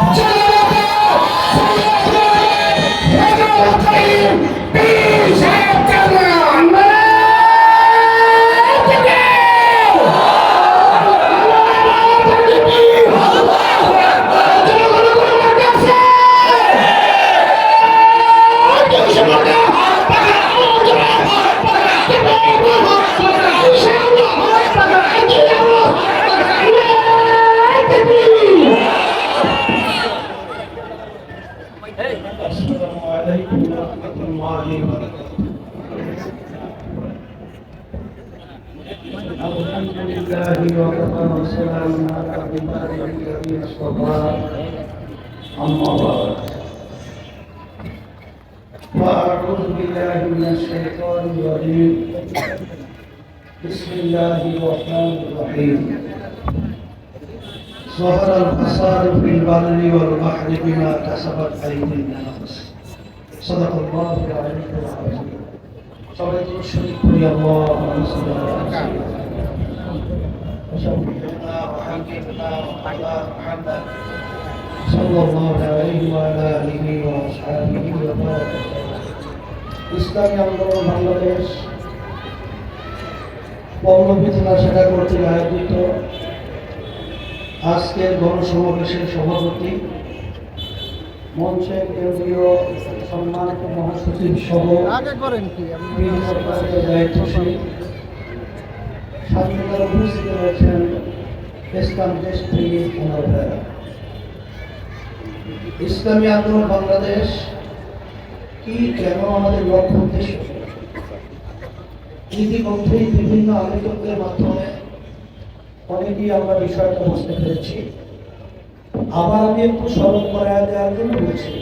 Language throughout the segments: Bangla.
Yeah. عباده بالله من الشيطان الرجيم بسم الله الرحمن الرحيم ظهر الفساد في البر والبحر بما كسبت أيدي الناس صدق الله العلي العظيم صلاة الشريك يا الله وسلم صلى الله عليه وعلى آله وأصحابه وبارك ইসলামী আন্দোলন বাংলাদেশ বঙ্গবিথনা শাখা কর্তৃক আয়োজিত আজকের গণসমাবেশের সভাপতি মঞ্চের কেন্দ্রীয় সম্মানিত মহাসচিব সহ আগে করেন কি আপনি বিভিন্ন পর্যায়ে দায়িত্বশীল স্বাধীনতার উপস্থিত রয়েছেন ইসলাম দেশপ্রেমী আমার ভাইরা। ইসলামী আন্দোলন বাংলাদেশ কি কেন আমাদের লক্ষ্য উদ্দেশ্য? ইতিমধ্যেই বিভিন্ন আলোচকদের মাধ্যমে অনেকেই আমরা বিষয়টা বুঝতে পেরেছি। আবার আমি একটু স্মরণ করায় দেওয়ার জন্য বলছি,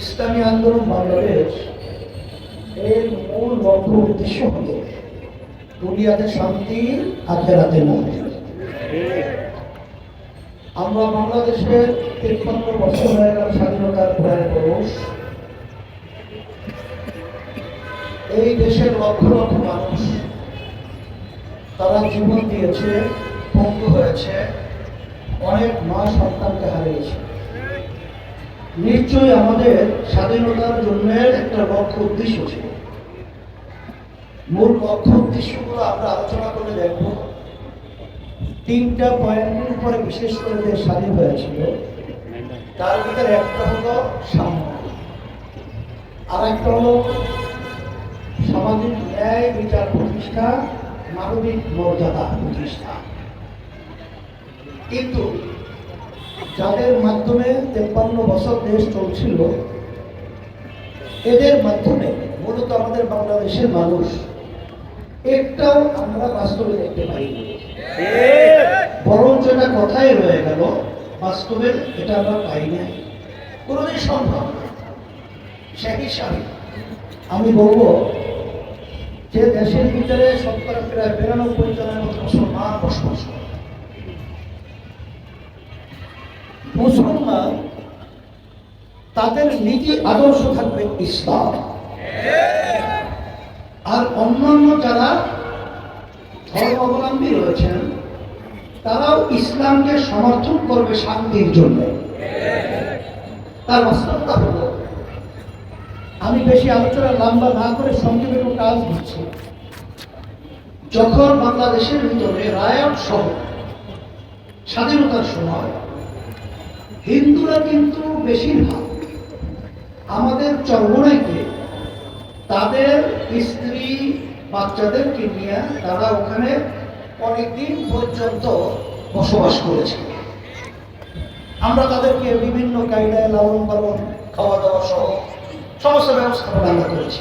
ইসলামী আন্দোলন বাংলাদেশ এর মূল লক্ষ্য উদ্দেশ্য হল দুনিয়াতে শান্তি, আখেরাতে মুক্তি আমরা বাংলাদেশের তিপ্পান্ন বছর হয়ে গেল স্বাধীনতার প্রয়াণ পুরুষ এই দেশের লক্ষ লক্ষ মানুষ, তারা জীবন দিয়েছে পঙ্গু হয়েছে, অনেক মা সন্তানকে হারিয়েছে। নিশ্চয়ই আমাদের স্বাধীনতার জন্য একটা লক্ষ্য উদ্দেশ্য ছিল। মূল লক্ষ্য উদ্দেশ্যগুলো আমরা আলোচনা করে দেখব। তিনটা পয়েন্টের উপরে বিশেষ করে যে স্বাধীন হয়েছিল, তার ভিতরে একটা হলো আর একটা হলো সামাজিক ন্যায় বিচার প্রতিষ্ঠা, মানবিক মর্যাদা প্রতিষ্ঠা। কিন্তু যাদের মাধ্যমে তেপ্পান্ন বছর দেশ চলছিল, এদের মাধ্যমে মূলত আমাদের বাংলাদেশের মানুষ, একটাও আমরা বাস্তবে দেখতে পাইনি। বরঞ্চ এটা কথাই রয়ে গেল বাস্তবে এটা আমরা পাই নাই। কোনোদিন সম্ভব সে হিসাবে আমি বলব যে দেশের ভিতরে প্রায় বিরানব্বই জনের মতো মুসলমান বসবাস করে। মুসলমান তাদের নীতি আদর্শ থাকবে ইসলাম। আর অন্যান্য যারা ধর্মাবলম্বী রয়েছেন, তারাও ইসলামকে সমর্থন করবে শান্তির জন্য। তার বাস্তবতা হল, আমি বেশি আলোচনা লম্বা না করে সংক্ষেপে একটু কাজ দিচ্ছি। যখন বাংলাদেশের ভিতরে রায়ট সহ স্বাধীনতার সময়, হিন্দুরা কিন্তু বেশিরভাগ আমাদের চরমনাইতে তাদের স্ত্রী বাচ্চাদেরকে নিয়ে তারা ওখানে অনেকদিন পর্যন্ত বসবাস করেছে। আমরা তাদেরকে বিভিন্ন কায়দায় লালন পালন খাওয়া দাওয়া সহ সমস্ত ব্যবস্থাপনা আমরা করেছি।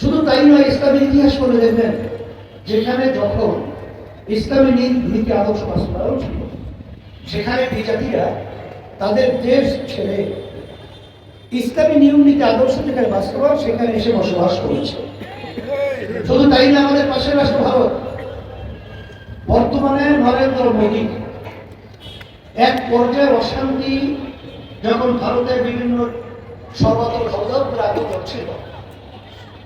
শুধু তাই নয় ইসলামী ইতিহাস করে দেখবেন, যেখানে যখন ইসলামী নীতি আদর্শ বাস্তবায়ন ছিল সেখানে বিজাতিরা তাদের দেশ ছেড়ে ইসলামী নিয়ম নীতি আদর্শ যেখানে বাস্তবায়ন, সেখানে এসে বসবাস করেছে। শুধু তাই না, আমাদের পাশের রাষ্ট্র ভারত। বর্তমানে নরেন্দ্র মোদী এক পর্যায়ে অশান্তি যখন ভারতের বিভিন্ন সর্বত্র সৌদাগুলো আগে করছিল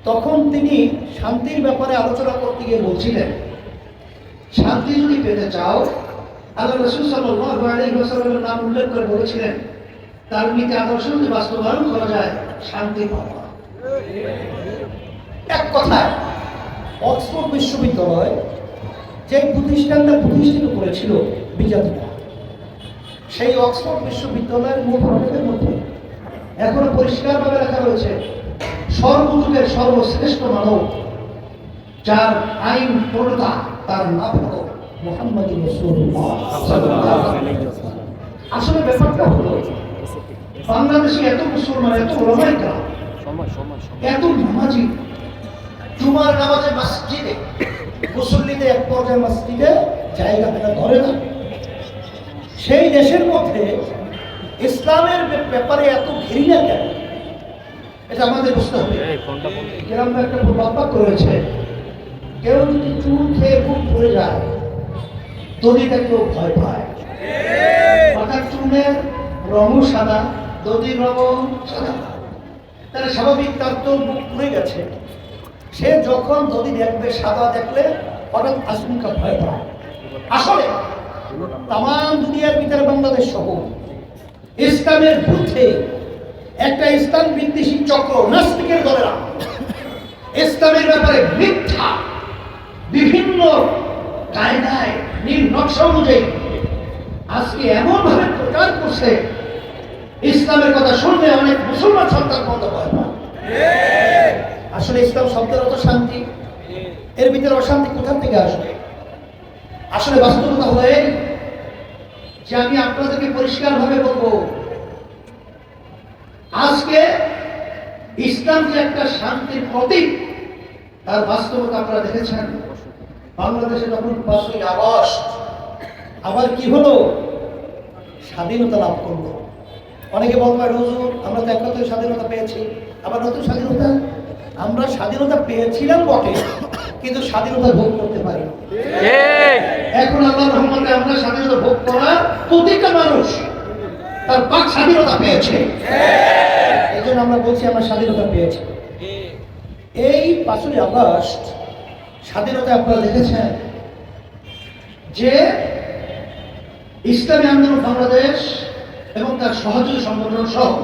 তখন তিনি শান্তির ব্যাপারে আলোচনা করতে গিয়ে বলছিলেন, শান্তি যদি পেতে চাও, আল্লাহ রসুল আলাইহি নাম উল্লেখ করে বলেছিলেন তার নীতি আদর্শ যদি বাস্তবায়ন করা যায় শান্তি পাওয়া। এক কথায় অক্সফোর্ড বিশ্ববিদ্যালয় যে প্রতিষ্ঠানটা প্রতিষ্ঠিত করেছিল বিজাতিরা সেই অক্সফোর্ড বিশ্ববিদ্যালয়ের মূল মধ্যে এখনও পরিষ্কারভাবে রাখা রয়েছে সর্বযুগের সর্বশ্রেষ্ঠ মানব যার আইন প্রণেতা তার নাম হলো মোহাম্মদ আসলে ব্যাপারটা হলো বাংলাদেশে এত মুসলমান এত রমাইকা এত নামাজি। জুমার নামাজে মসজিদে মুসল্লিতে এক পর্যায়ে মসজিদে জায়গা পেটা ধরে না। সেই দেশের মধ্যে ইসলামের ব্যাপারে এত ঘৃণা কেন? এটা আমাদের বুঝতে হবে। গ্রামে একটা বাপ্পাক রয়েছে। কেউ যদি চুল খেয়ে খুব পড়ে যায় দড়িটা কেউ ভয় পায়। মাথার চুলের রঙও সাদা রঙও সাদা তাহলে স্বাভাবিক তার তো মুখ পুড়ে গেছে। সে যখন দড়ি দেখবে, সাদা দেখলে হঠাৎ আশঙ্কা ভয় পায়। আসলে তাম দুনিয়ার ভিতরে বাংলাদেশ সহ, ইসলামের বিরুদ্ধে একটা ইসলাম বিদ্বেষী চক্র নাস্তিকের দলেরা, ইসলামের ব্যাপারে মিথ্যা, বিভিন্ন কায়দায় নীল নকশা অনুযায়ী আজকে এমন ভাবে প্রচার করছে ইসলামের কথা শুনলে অনেক মুসলমান সন্তান বন্ধ হয়। না আসলে ইসলাম শব্দের অত শান্তি। এর ভিতরে অশান্তি কোথার থেকে আসবে? আসলে বাস্তবতা হয়ে যে আমি আপনাদেরকে পরিষ্কারভাবে বলব, আজকে ইসলাম যে একটা শান্তির প্রতীক, তার বাস্তবতা আপনারা দেখেছেন। বাংলাদেশে যখন পাঁচই আগস্ট আবার কি হলো? স্বাধীনতা লাভ করল। অনেকে বলবে হুজুর আমরা তো একাত্তর স্বাধীনতা পেয়েছি। আবার নতুন স্বাধীনতা? আমরা স্বাধীনতা পেয়েছিলাম বটে কিন্তু স্বাধীনতা ভোগ করতে পারি। এখন আল্লাহ রহমতে আমরা স্বাধীনতা ভোগ করা প্রতিটা মানুষ তার পাক স্বাধীনতা পেয়েছে। এই জন্য আমরা বলছি আমরা স্বাধীনতা পেয়েছি। এই পাঁচই আগস্ট স্বাধীনতা আপনারা দেখেছেন যে ইসলামী আন্দোলন বাংলাদেশ এবং তার সহযোগী সংগঠন সহ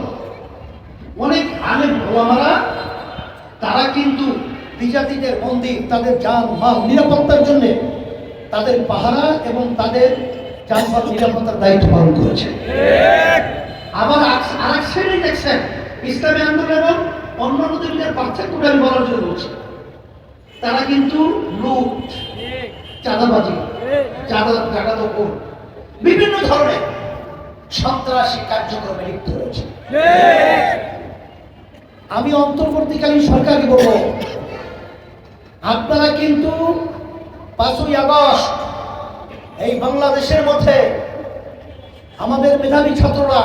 অনেক আলেম ওলামারা, তারা কিন্তু বিজাতিদের মন্দির, তাদের যান মাল নিরাপত্তার জন্য তাদের পাহারা এবং তাদের যানবাহন নিরাপত্তার দায়িত্ব পালন করেছে। আবার আক- আরেক শ্রেণি দেখছেন, ইসলামী আন্দোলন এবং অন্য নদীদের পার্থক্যটা আমি বলার জন্য বলছি। তারা কিন্তু লুট, চাঁদাবাজি চাঁদা দখল, বিভিন্ন ধরনের সন্ত্রাসী কার্যক্রমে লিপ্ত রয়েছে আমি অন্তর্বর্তীকালীন সরকারকে বলব আপনারা কিন্তু পাঁচই আগস্ট এই বাংলাদেশের মধ্যে আমাদের মেধাবী ছাত্ররা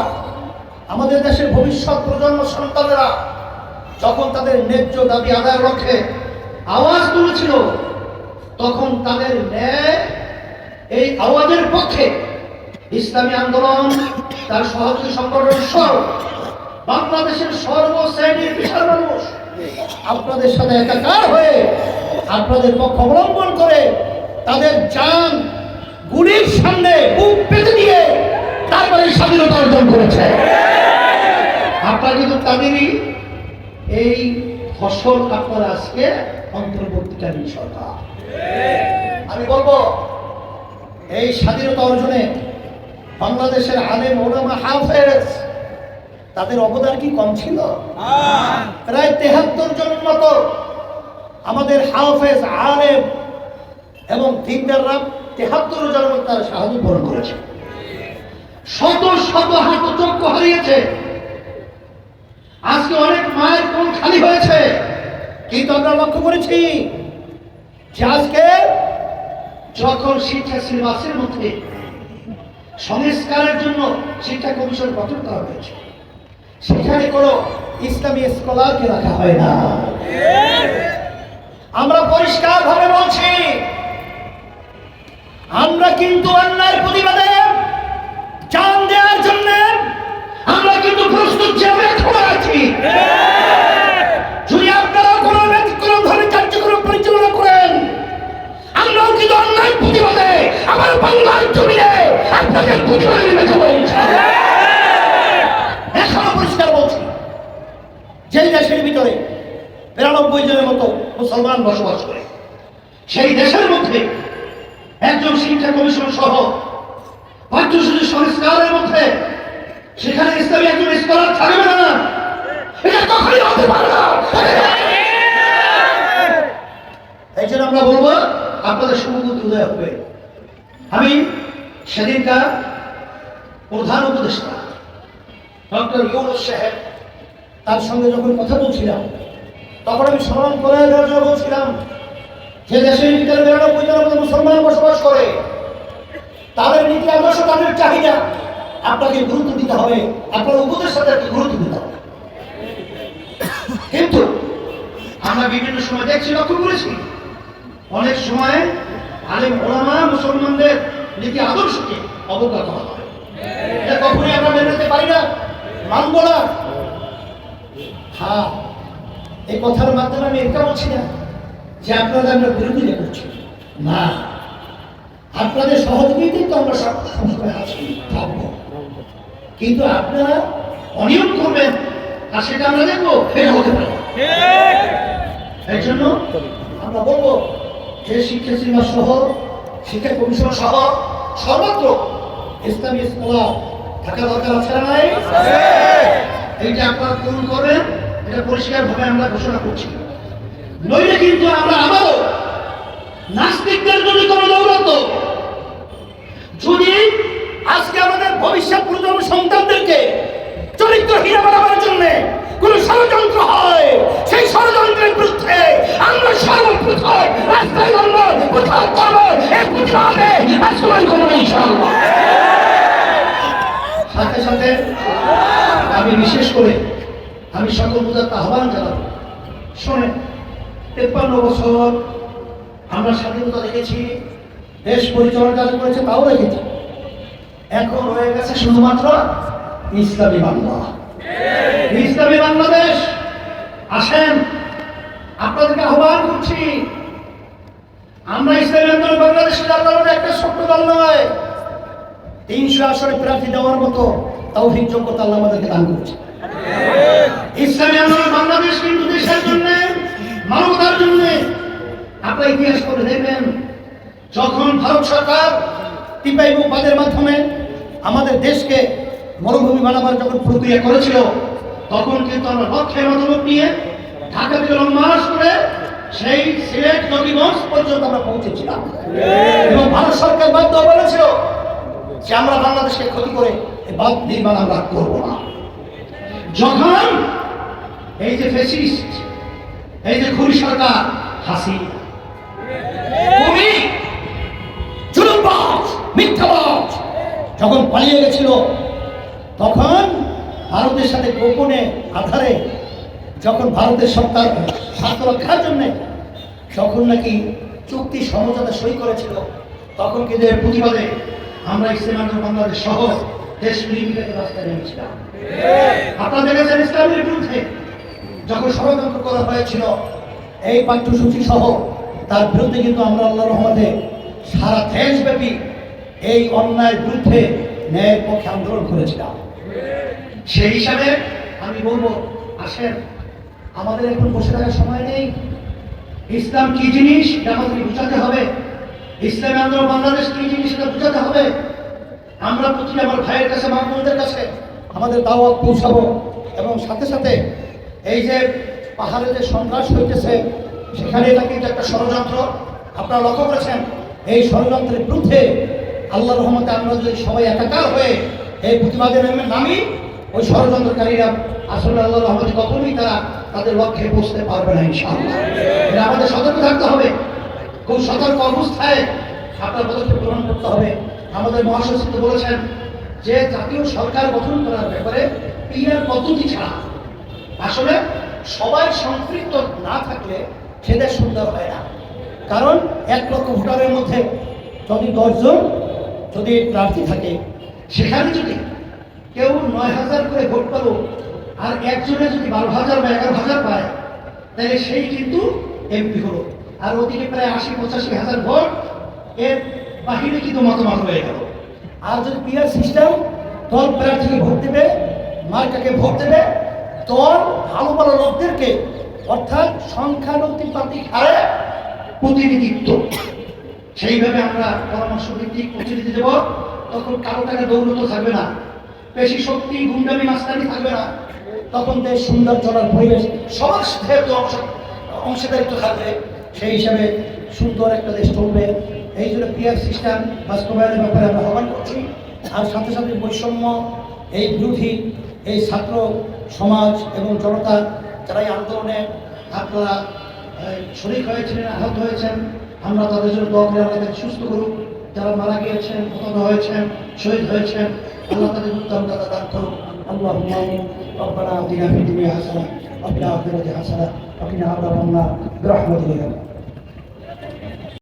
আমাদের দেশের ভবিষ্যৎ প্রজন্ম সন্তানেরা যখন তাদের ন্যায্য দাবি আদায়ের লক্ষ্যে আওয়াজ তুলেছিল তখন তাদের ন্যায় এই আওয়াজের পক্ষে ইসলামী আন্দোলন, তার সহযোগী সংগঠন সহ বাংলাদেশের সর্বশ্রেণীর বিশাল মানুষ আপনাদের সাথে একাকার হয়ে আপনাদের পক্ষ অবলম্বন করে তাদের যান গুলির সামনে বুক পেতে দিয়ে তারপরে স্বাধীনতা অর্জন করেছে। আপনারা কিন্তু তাদেরই এই ফসল আপনারা আজকে অন্তর্বর্তীকালীন সরকার। আমি বলব, এই স্বাধীনতা অর্জনে বাংলাদেশের আলেম ওলামা হাফেজ তাদের অবদান কি কম ছিল? প্রায় তেহাত্তর জন মতো আমাদের হাফেজ আলেম এবং দিনদাররা তেহাত্তর জন মতো তারা সাহায্য বরণ করেছে। শত শত হাত চক্ষু হারিয়েছে। আজকে অনেক মায়ের কোন খালি হয়েছে। কিন্তু আমরা লক্ষ্য করেছি যে আজকে যখন শিক্ষা সিলেবাসের মধ্যে সংস্কারের জন্য শিক্ষা কমিশন গঠন করা হয়েছে। সেখানে কোনো ইসলামী স্কলারকে রাখা হয় না। আমরা পরিষ্কার ভাবে বলছি, আমরা কিন্তু অন্যায়ের প্রতিবাদে চান দেওয়ার জন্য আমরা কিন্তু প্রস্তুত আছি। নিয়ে এখনও পরিষ্কার বলছি। যেই দেশের ভিতরে বিরানব্বই জনের মতো মুসলমান বসবাস করে, সেই দেশের মধ্যে একজন শিক্ষা কমিশন সহ পাঠ্যসূচি সংস্কারের মধ্যে সেখানে ইসলামী একজন স্কলার থাকবে না। এটা কখনই হতে পারে না। এই জন্য আমরা বলব, আপনাদের শুভবুদ্ধি উদয় হবে। আমি সেদিনকার প্রধান উপদেষ্টা, ডক্টর ইউনুস সাহেব, তার সঙ্গে যখন কথা বলছিলাম, তখন আমি স্মরণ করে দেওয়ার বলছিলাম যে দেশের ভিতরে বিরানব্বই জনের মতো মুসলমান বসবাস করে, তাদের নীতি আদর্শ, তাদের চাহিদা আপনাকে গুরুত্ব দিতে হবে, আপনার উপদেশ তাদেরকে গুরুত্ব দিতে হবে। কিন্তু আমরা বিভিন্ন সময় দেখছি, লক্ষ্য করেছি, অনেক সময় আলেম ওলামা মুসলমানদের নীতি আদর্শকে অবজ্ঞা করা হয়। এটা কখনোই আমরা মেনে নিতে পারি না। মানব না। হ্যাঁ এই কথার মাধ্যমে আমি এটা বলছি না যে আপনারা আমরা বিরোধিতা করছি। না। আপনাদের সহযোগিতাই তো আমরা সবসময় আছি থাকব। কিন্তু আপনারা অনিয়ম করবেন আর সেটা আমরা দেখব এটা হতে পারে। এই জন্য আমরা বলব যে শিক্ষা সীমা সহ শিক্ষা কমিশন সহ সর্বত্র ইসলামী স্কলার থাকা দরকার আছে না নাই? এইটা আপনারা পূরণ করবেন এটা পরিষ্কারভাবে আমরা ঘোষণা করছি। নইলে কিন্তু আমরা আবারও নাস্তিকদের যদি কোনো দৌড়াতো যদি আজকে আমাদের ভবিষ্যৎ প্রজন্ম সন্তানদেরকে চরিত্রহীন বানাবার জন্য কোন ষড়যন্ত্র হয় সেই ষড়যন্ত্রের বিরুদ্ধে আমরা সর্বপ্রথম রাস্তায় নামবো কোথাও করব। এই প্রতিবাদে আশ্রয় করব ইনশাআল্লাহ সাথে সাথে আমি বিশেষ করে আমি সকল পূজাতে আহ্বান জানাব। শোনেন, তেপ্পান্ন বছর আমরা স্বাধীনতা দেখেছি, দেশ পরিচালনা যারা করেছে তাও দেখেছি। এখন হয়ে গেছে শুধুমাত্র ইসলামী বাংলা। ইসলামী বাংলাদেশ, আসেন, আপনাদেরকে আহ্বান করছি। আমরা ইসলামী আন্দোলন আন্দোলনের একটা ছোট্ট দল নয়। তিনশো আসনে প্রার্থী দেওয়ার মতো তৌফিক যোগ্যতা আল্লাহ আমাদেরকে দান করেছে। ইসলামী আন্দোলন বাংলাদেশ কিন্তু দেশের জন্য, মানবতার জন্য আপনারা ইতিহাস করে দেখবেন, যখন ভারত সরকার টিপাই বাদের মাধ্যমে আমাদের দেশকে মরুভূমি বানাবার যখন প্রক্রিয়া করেছিল, তখন কিন্তু আমরা লক্ষ্যের মতামত নিয়ে ঢাকা থেকে লং করে সেই সিলেট নদীগঞ্জ পর্যন্ত আমরা পৌঁছেছিলাম। এবং ভারত সরকার বাধ্য বলেছিল যে আমরা বাংলাদেশকে ক্ষতি করে নির্মাণ আমরা করব না। যখন এই যে ফেসিস্ট এই যে খুরি সরকার হাসি যখন পালিয়ে গেছিল, তখন ভারতের সাথে গোপনে আধারে যখন ভারতের সরকার স্বার্থ রক্ষার জন্য যখন নাকি চুক্তি সমঝোতা সই করেছিল, তখন কিন্তু এর প্রতিবাদে আমরা ইসলাম আন্দোলন বাংলাদেশ সহ দেশ মিলিয়ে রাস্তায় নেমেছিলাম। আপনারা দেখেছেন ইসলামের বিরুদ্ধে যখন ষড়যন্ত্র করা হয়েছিল, এই পাঠ্যসূচি সহ, তার বিরুদ্ধে কিন্তু আমরা আল্লাহ রহমতে সারা দেশব্যাপী এই অন্যায়ের বিরুদ্ধে ন্যায়ের পক্ষে আন্দোলন করেছিলাম। সেই হিসাবে আমি বলব, আসেন, আমাদের এখন বসে থাকার সময় নেই। ইসলাম কি জিনিস? আমাদেরকে বুঝাতে হবে? ইসলামী আন্দোলন বাংলাদেশ কি জিনিস এটা বুঝাতে হবে? আমরা প্রতি আমার ভাইয়ের কাছে, মা বোনদের কাছে আমাদের দাওয়াত পৌঁছাবো এবং সাথে সাথে এই যে পাহাড়ে যে সন্ত্রাস হইতেছে, সেখানে এটা কিন্তু একটা ষড়যন্ত্র। আপনারা লক্ষ্য করেছেন? এই ষড়যন্ত্রের বিরুদ্ধে আল্লাহ রহমতে আমরা যদি সবাই একাকার হয়ে এই প্রতিবাদের নামে ওই ষড়যন্ত্রকারীরা আসলে আল্লাহ রহমতে কখনোই তারা তাদের লক্ষ্যে পৌঁছতে পারবে না এটা আমাদের সতর্ক থাকতে হবে। খুব সতর্ক অবস্থায় আপনার পদক্ষেপ গ্রহণ করতে হবে। আমাদের মহাসচিব বলেছেন যে জাতীয় সরকার গঠন করার ব্যাপারে পিয়ার পদ্ধতি ছাড়া আসলে সবাই সম্পৃক্ত না থাকলে সেটা সুন্দর হয় না। কারণ এক লক্ষ ভোটারের মধ্যে যদি দশজন যদি প্রার্থী থাকে, সেখানে যদি কেউ নয় হাজার করে ভোট পেল আর একজনে যদি বারো হাজার বা এগারো হাজার পায়, তাহলে সেই কিন্তু এমপি হলো। আর ওদিকে প্রায় আশি, পঁচাশি হাজার ভোট, এর বাহিরে কিন্তু মতামত হয়ে গেল। আর যদি পিয়ার সিস্টেম দল প্রার্থীকে ভোট দেবে, মার্কাকে ভোট দেবে, দল ভালো ভালো লোকদেরকে, অর্থাৎ সংখ্যানুপাতিক হারে প্রতিনিধিত্ব। সেইভাবে আমরা পরামর্শ ভিত্তিক প্রতিনিধি দেব। তখন কারও টাকা দৌলত থাকবে না। পেশি শক্তি, গুন্ডামি, মাস্তানি থাকবে না। তখন দেশ সুন্দর চলার পরিবেশ সবার সাথে অংশ অংশীদারিত্ব থাকবে। সেই হিসাবে সুন্দর একটা দেশ চলবে। এই জন্য পিএফ সিস্টেম বাস্তবায়নের ব্যাপারে আমরা আহ্বান করছি। আর সাথে সাথে বৈষম্য, এই বিরোধী, এই ছাত্র সমাজ এবং জনতা যারা এই আন্দোলনে আপনারা শরিক হয়েছিলেন আহত হয়েছেন, আমরা তাদের জন্য দোয়া করে সুস্থ করুক। যারা মারা গিয়েছেন, হতাহত হয়েছেন, শহীদ হয়েছেন, আল্লাহ তাদের উত্তম তাদের দান করুক। আল্লাহ রব্বানা আতিনা ফিদ দুনিয়া وفي الآخرة حسنة وقنا عذاب النار. برحمتك